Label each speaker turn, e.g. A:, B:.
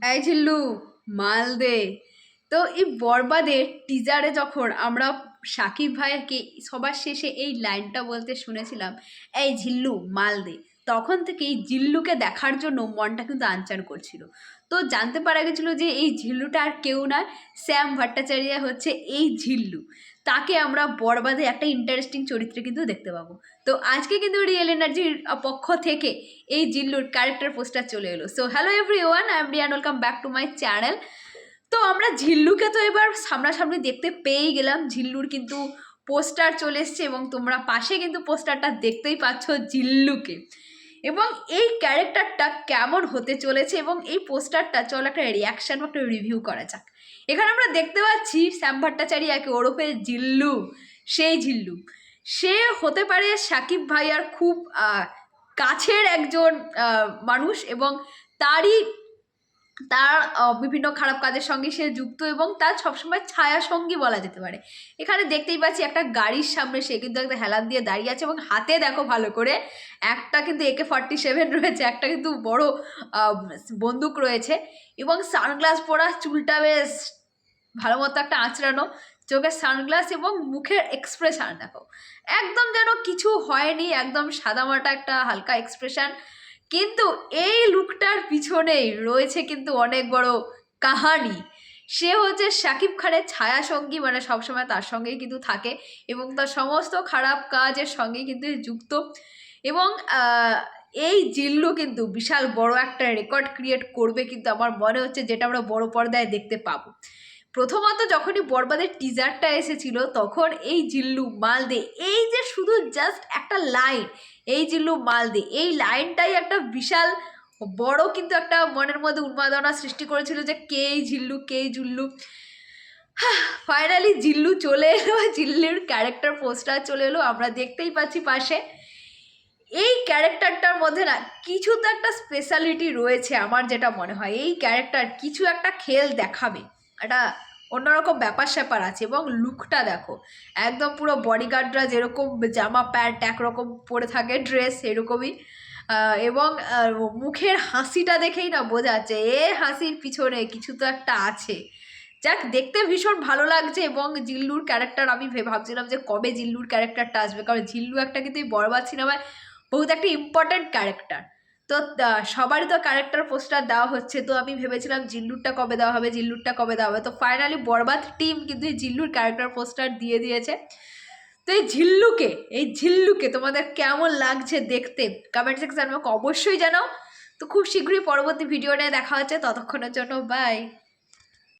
A: এই ঝিল্লু, মাল দে। তো এই বরবাদের টিজারে যখন আমরা সাকিব ভাইয়াকে সবার শেষে এই লাইনটা বলতে শুনেছিলাম, এই ঝিল্লু, মাল দে। তখন থেকে এই জিল্লুকে দেখার জন্য মনটা কিন্তু আনচান করছিল। তো জানতে পারা গেছিল যে এই ঝিল্লুটা আর কেউ না শ্যাম ভট্টাচার্য হচ্ছে এই ঝিল্লু। তাকে আমরা বরবাদে একটা ইন্টারেস্টিং চরিত্রে কিন্তু দেখতে পাবো। তো আজকে কিন্তু রিয়েল এনার্জির পক্ষ থেকে এই জিল্লুর ক্যারেক্টার পোস্টার চলে এলো। So hello everyone I am Riyan welcome back to my channel তো আমরা ঝিল্লুকে তো এবার সামনাসামনি দেখতে পেয়েই গেলাম। ঝিল্লুর কিন্তু পোস্টার চলে এসছে এবং তোমরা পাশে কিন্তু পোস্টারটা দেখতেই পাচ্ছ জিল্লুকে। এবং এই ক্যারেক্টারটা কেমন হতে চলেছে এবং এই পোস্টারটা চলো একটা রিয়াকশান বা একটা রিভিউ করা যাক। এখানে আমরা দেখতে পাচ্ছি শ্যাম ভট্টাচার্যাকে ওরফে জিল্লু, সেই জিল্লু। সে হতে পারে সাকিব ভাইয়ার খুব কাছের একজন মানুষ এবং তারই তার বিভিন্ন খারাপ কাজের সঙ্গে সে যুক্ত এবং তার সবসময় ছায়া সঙ্গী বলা যেতে পারে। এখানে দেখতেই পাচ্ছি একটা গাড়ির সামনে সে কিন্তু একটা হেলান দিয়ে দাঁড়িয়ে আছে এবং হাতে দেখো ভালো করে, একটা কিন্তু একে ফর্টি সেভেন রয়েছে, একটা কিন্তু বড় বন্দুক রয়েছে এবং সানগ্লাস পরা চুলটা বেশ ভালো মতো একটা আঁচড়ানো, চোখের সানগ্লাস এবং মুখের এক্সপ্রেশন দেখো। একদম যেন কিছু হয়নি, একদম সাদামাটা একটা হালকা এক্সপ্রেশন কিন্তু এই লুকটার পিছনেই রয়েছে কিন্তু অনেক বড় কাহানি। সে হচ্ছে শাকিব খানের ছায়া সঙ্গী মানে সবসময় তার সঙ্গেই কিন্তু থাকে এবং তার সমস্ত খারাপ কাজের সঙ্গে কিন্তু যুক্ত এবং এই জিল্লু কিন্তু বিশাল বড় একটা রেকর্ড ক্রিয়েট করবে কিন্তু আমার মনে হচ্ছে যেটা আমরা বড় পর্দায় দেখতে পাবো। প্রথমত যখনই বরবাদের টিজারটা এসেছিল, তখন এই জিল্লু মালদে, এই যে শুধু জাস্ট একটা লাইন এই জিল্লু মালদে, এই লাইনটাই একটা বিশাল বড় কিন্তু একটা মনের মধ্যে উন্মাদনা সৃষ্টি করেছিল যে কে এই জিল্লু, কে জুল্লু। ফাইনালি জিল্লু চলে এলো, জিল্লুর ক্যারেক্টার পোস্টার চলে এলো, আমরা দেখতেই পাচ্ছি পাশে। এই ক্যারেক্টারটার মধ্যে না, কিছু তো একটা স্পেশালিটি রয়েছে আমার যেটা মনে হয়, এই ক্যারেক্টার কিছু একটা খেল দেখাবে। একটা অন্যরকম ব্যাপার স্যাপার আছে এবং লুকটা দেখো। একদম পুরো বডিগার্ডরা যেরকম জামা প্যান্ট একরকম পরে থাকে ড্রেস এরকমই। এবং মুখের হাসিটা দেখেই না বোঝা যাচ্ছে, এ হাসির পিছনে কিছু তো একটা আছে। যাক, দেখতে ভীষণ ভালো লাগছে এবং জিল্লুর ক্যারেক্টার আমি ভাবছিলাম যে কবে জিল্লুর ক্যারেক্টারটা আসবে? কারণ জিল্লু একটা কিন্তু বরবাদ সিনেমায় বহুত একটা ইম্পর্ট্যান্ট ক্যারেক্টার তো সবারই তো ক্যারেক্টার পোস্টার দেওয়া হচ্ছে। তো আমি ভেবেছিলাম জিল্লুরটা কবে দেওয়া হবে, জিল্লুরটা কবে দেওয়া হবে? তো ফাইনালি বরবাদ টিম কিন্তু এই জিল্লুর ক্যারেক্টার পোস্টার দিয়ে দিয়েছে। তো এই ঝিল্লুকে এই ঝিল্লুকে তোমাদের কেমন লাগছে দেখতে? কমেন্ট সেকশন আমাকে অবশ্যই জানাও। তো খুব শীঘ্রই পরবর্তী ভিডিও নিয়ে দেখা হচ্ছে। ততক্ষণের জন্য বাই